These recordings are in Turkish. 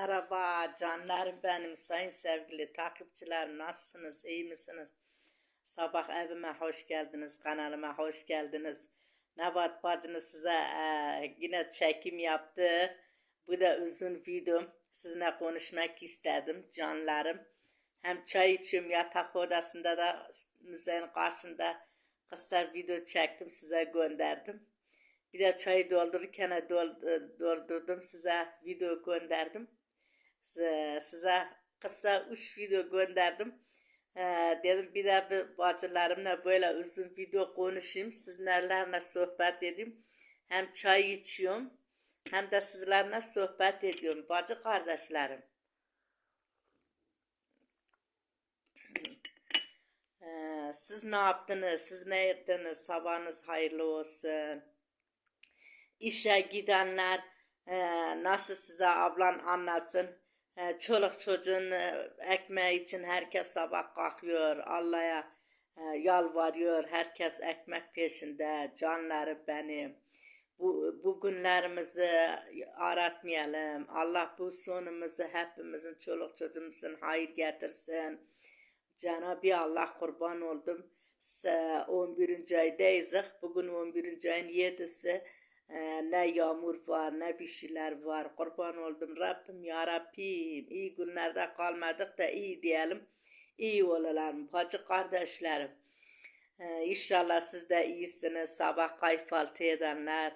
Merhaba canlarım benim sayın sevgili takipçilerim nasılsınız iyi misiniz? Sabah evime hoş geldiniz kanalıma hoş geldiniz. Nebat bacınız size e, yine çekim yaptı. Bu da uzun videom. Sizinle konuşmak istedim canlarım. Hem çay içiyorum yatak odasında da müzeyin karşısında kısa video çektim size gönderdim. Bir de çayı doldururken dol- doldurdum size video gönderdim. Size, size kısa üç video gönderdim. Ee, dedim bir de bir bacılarımla böyle uzun video konuşayım. Sizlerle sohbet edeyim. Hem çay içiyorum hem de sizlerle sohbet ediyorum. Bacı kardeşlerim. Ee, siz ne yaptınız? Siz ne ettiniz? Sabahınız hayırlı olsun. İşe gidenler e, nasıl size ablan anlatsın. E, çoluk çocuğun e, ekmeği için herkes sabah kalkıyor. Allah'a e, yalvarıyor. Herkes ekmek peşinde. Canları benim. Bu, bu günlerimizi aratmayalım. Allah bu sonumuzu hepimizin çoluk çocuğumuzun hayır getirsin. Cenab-ı Allah kurban oldum. Se- 11. aydayız. Bugün 11. ayın 7'si. Ee, ne yağmur var ne bir şeyler var. Kurban oldum Rabbim ya Rabbim. İyi günlerde kalmadık da iyi diyelim. İyi olalım. Hacı kardeşlerim. Ee, İnşallah siz de iyisiniz. Sabah kahvaltı edenler,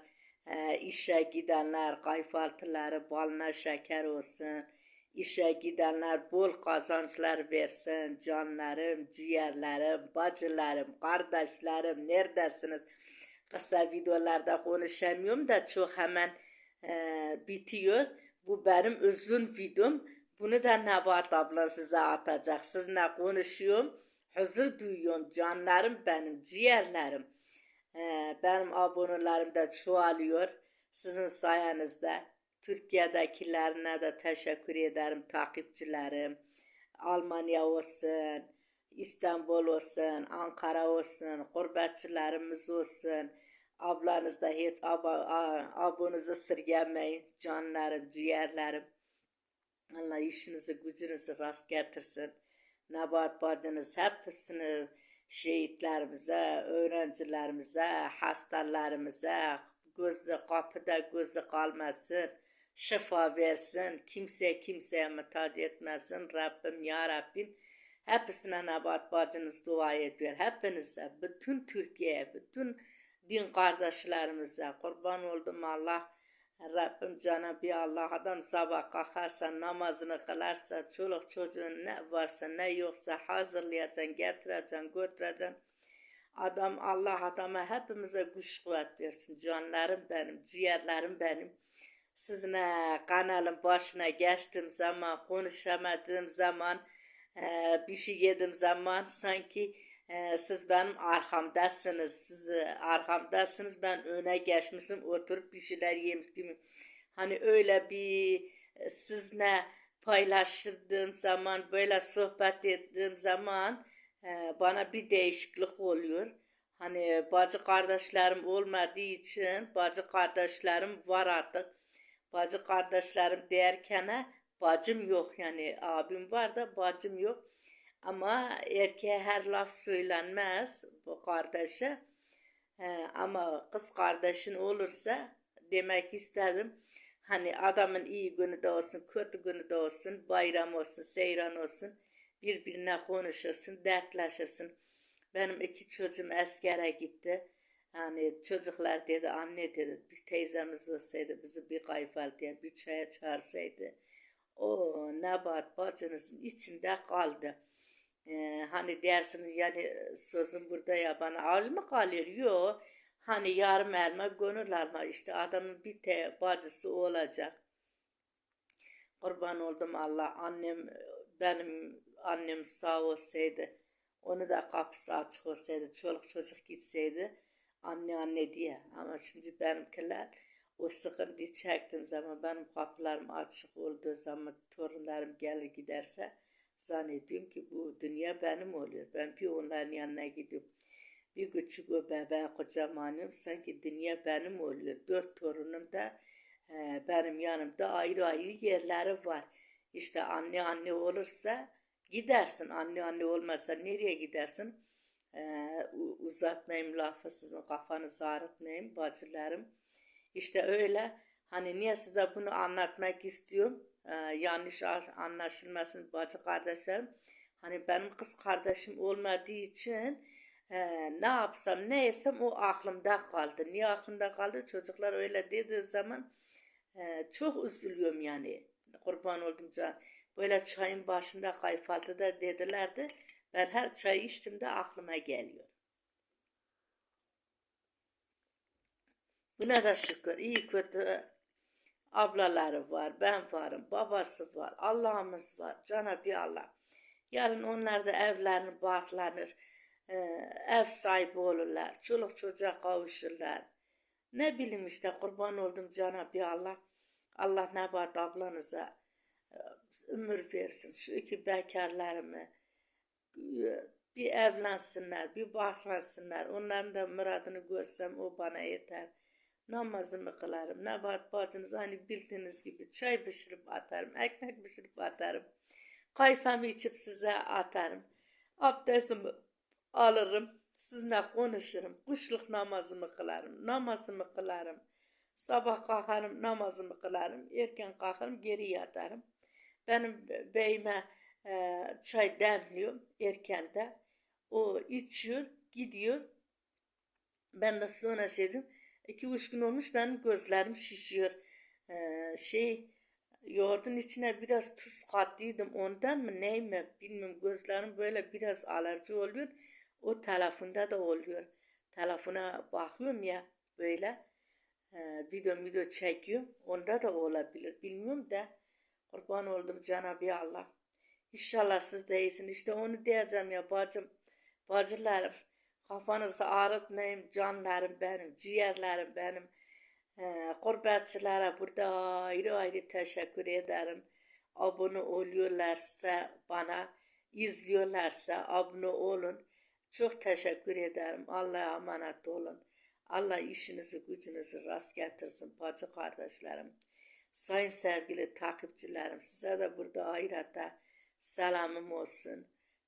e, işe gidenler, kahvaltıları balına şeker olsun. İşe gidenler bol kazançlar versin. Canlarım, ciğerlerim, bacılarım, kardeşlerim neredesiniz? Kısa videolarda konuşamıyorum da çok hemen e, bitiyor. Bu benim uzun videom. Bunu da Nebat abla size atacak. Sizinle konuşuyorum. Huzur duyuyorum. Canlarım benim, ciğerlerim. E, benim abonelerim de çoğalıyor. Sizin sayenizde. Türkiye'dekilerine de teşekkür ederim takipçilerim. Almanya olsun, İstanbul olsun, Ankara olsun, gurbetçilerimiz olsun. Ablanız da hiç ab abonunuzu sırgemeyin. Canlarım, ciğerlerim. Allah işinizi gücünüzü rast getirsin. Nebat bacınız hepsini şehitlerimize, öğrencilerimize, hastalarımıza gözü kapıda gözü kalmasın. Şifa versin. Kimse kimseye muhtaç etmesin. Rabbim ya Rabbim. Hepsine Nebat bacınız dua ediyor. Hepinize, bütün Türkiye'ye, bütün din kardeşlerimize kurban oldum Allah. Rabbim Cenab-ı Allah adam sabah kalkarsa namazını kılarsa çoluk çocuğun ne varsa ne yoksa hazırlayacaksın, getireceksin, götüreceksin. Adam Allah adama hepimize güç kuvvet versin. Canlarım benim, ciğerlerim benim. Sizinle kanalın başına geçtiğim zaman, konuşamadığım zaman, e, bir şey yedim zaman sanki e, siz benim arkamdasınız. Siz e, arkamdasınız. Ben öne geçmişim. Oturup bir şeyler yemiş gibi. Hani öyle bir e, sizinle paylaştırdığım zaman, böyle sohbet ettiğim zaman e, bana bir değişiklik oluyor. Hani bacı kardeşlerim olmadığı için bacı kardeşlerim var artık. Bacı kardeşlerim derken bacım yok yani abim var da bacım yok. Ama erkeğe her laf söylenmez bu kardeşe. Ee, ama kız kardeşin olursa demek istedim. Hani adamın iyi günü de olsun, kötü günü de olsun, bayram olsun, seyran olsun. Birbirine konuşursun, dertleşirsin. Benim iki çocuğum askere gitti. Hani çocuklar dedi, anne dedi, biz teyzemiz olsaydı bizi bir kahvaltıya, bir çaya çağırsaydı. O nebat bacınızın içinde kaldı. Ee, hani dersiniz yani sözüm burada ya bana ağır mı kalır? Yok. Hani yarım elma gönül alma işte adamın bir te bacısı olacak. Kurban oldum Allah annem benim annem sağ olsaydı onu da kapısı açık olsaydı çoluk çocuk gitseydi anne anne diye ama şimdi benimkiler o sıkıntıyı çektiğim zaman benim kapılarım açık olduğu zaman torunlarım gelir giderse zannediyorum ki bu dünya benim oluyor. Ben bir onların yanına gidiyorum. Bir küçük o bebeği kocamanım sanki dünya benim oluyor. Dört torunum da Ee, benim yanımda ayrı ayrı yerleri var. İşte anne anne olursa gidersin. Anne anne olmazsa nereye gidersin? U- uzatmayayım lafı sizin kafanızı ağrıtmayayım bacılarım. İşte öyle. Hani niye size bunu anlatmak istiyorum? Ee, yanlış anlaşılmasın bacı kardeşlerim. Hani benim kız kardeşim olmadığı için e, ne yapsam ne etsem o aklımda kaldı. Niye aklımda kaldı? Çocuklar öyle dediği zaman e, çok üzülüyorum yani. Kurban oldum can. Böyle çayın başında kayfaltıda dedilerdi. Ben her çay içtiğimde aklıma geliyor. Buna da şükür. iyi kötü ablaları var, ben varım, babası var, Allah'ımız var, Cenab-ı Allah. Yarın onlar da evlerini bağlanır, e, ev sahibi olurlar, çoluk çocuğa kavuşurlar. Ne bileyim işte kurban oldum Cenab-ı Allah. Allah Nebat ablanıza e, ömür versin. Şu iki bekarlarımı e, bir evlensinler, bir bağlansınlar. Onların da muradını görsem o bana yeter. Namazımı kılarım. Nebat bacınız hani bildiğiniz gibi çay pişirip atarım, ekmek pişirip atarım. Kayfamı içip size atarım. Abdestimi alırım. Sizinle konuşurum. Kuşluk namazımı kılarım. Namazımı kılarım. Sabah kalkarım namazımı kılarım. Erken kalkarım geri yatarım. Benim beyime e, çay demliyorum erkende. O içiyor, gidiyor. Ben de sonra şey diyorum. İki üç gün olmuş benim gözlerim şişiyor. E, şey yoğurdun içine biraz tuz kattıydım. Ondan mı ney mi bilmiyorum. Gözlerim böyle biraz alerji oluyor. O telefonda da oluyor. Telefona bakıyorum ya böyle. E, video video çekiyorum. Onda da olabilir. Bilmiyorum da. Kurban oldum Cenab-ı Allah. İnşallah siz de iyisiniz. İşte onu diyeceğim ya bacım. Bacılarım. Kafanızı ağrıtmayın. Canlarım benim. Ciğerlerim benim. Gurbetçilere burada ayrı ayrı teşekkür ederim. Abone oluyorlarsa bana, izliyorlarsa abone olun. Çok teşekkür ederim. Allah'a emanet olun. Allah işinizi gücünüzü rast getirsin bacı kardeşlerim. Sayın sevgili takipçilerim size de burada ayrıca selamım olsun.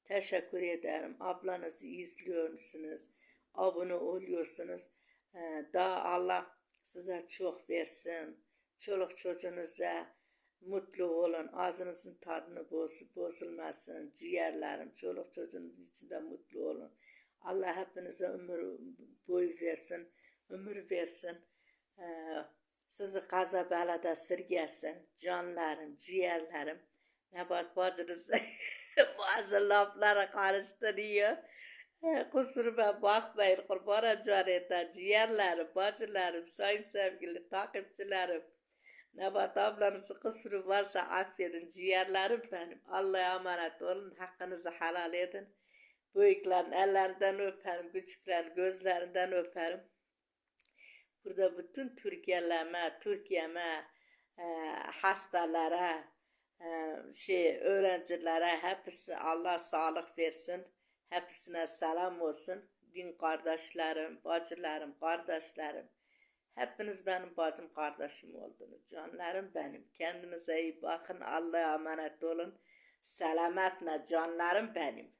Teşekkür ederim. Ablanızı izliyorsunuz. Abone oluyorsunuz. Ee, daha Allah size çok versin. Çoluk çocuğunuza mutlu olun. Ağzınızın tadını boz, bozulmasın. Ciğerlerim, çoluk çocuğunuzun içinde mutlu olun. Allah hepinize ömür boyu versin. Ömür versin. Ee, sizi kaza belada sırgessin. Canlarım, ciğerlerim. Nebat bacınız bazı laflara karıştırıyor. Kusuruma bakmayın kurban caneta ciğerlerim, bacılarım, sayın sevgili takipçilerim. Nebat ablanızın kusuru varsa affedin ciğerlerim benim. Allah'a emanet olun, hakkınızı helal edin. Büyüklerin ellerinden öperim, küçüklerin gözlerinden öperim. Burada bütün Türkiye'leme, Türkiye'me, e, hastalara, şey öğrencilere hepsi Allah sağlık versin. Hepsine selam olsun. Din kardeşlerim, bacılarım, kardeşlerim. Hepiniz benim bacım kardeşim oldunuz. Canlarım benim. Kendinize iyi bakın. Allah'a emanet olun. Selametle canlarım benim.